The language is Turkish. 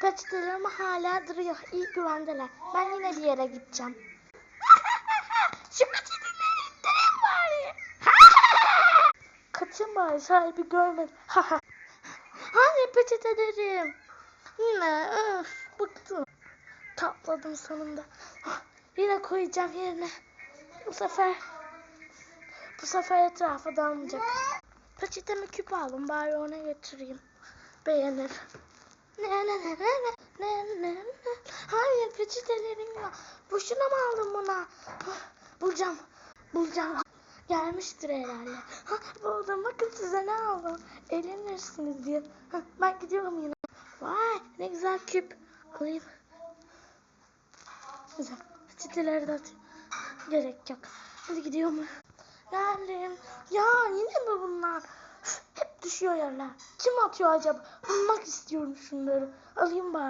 Peçetelerim hala duruyor. İyi güvendeler. Ben yine bir yere gideceğim. Şu peçeteleri ittireyim bari. Kaçın bari sahibi görmedi. hani peçetelerim? Yine öf bıktım. Tatladım sonunda. Yine koyacağım yerine. Bu sefer bu sefer etrafa dalmayacak. Peçetemi küp aldım bari ona götüreyim. Beğenir. Ne ne ne ne ne ne ne Hayır peçetelerim yok. Boşuna mı aldım buna? Bulacağım. Bulacağım. Gelmiştir herhalde. Hah, buldum. Bakın size ne aldım. Eğlenirsiniz diye. Ben gidiyorum yine. Vay ne güzel küp. Alayım. Güzel. Peçeteleri de atayım. Gerek yok. Hadi gidiyorum. Geldim. Ya düşüyor yerler. Kim atıyor acaba? Bulmak istiyorum şunları. Alayım bari.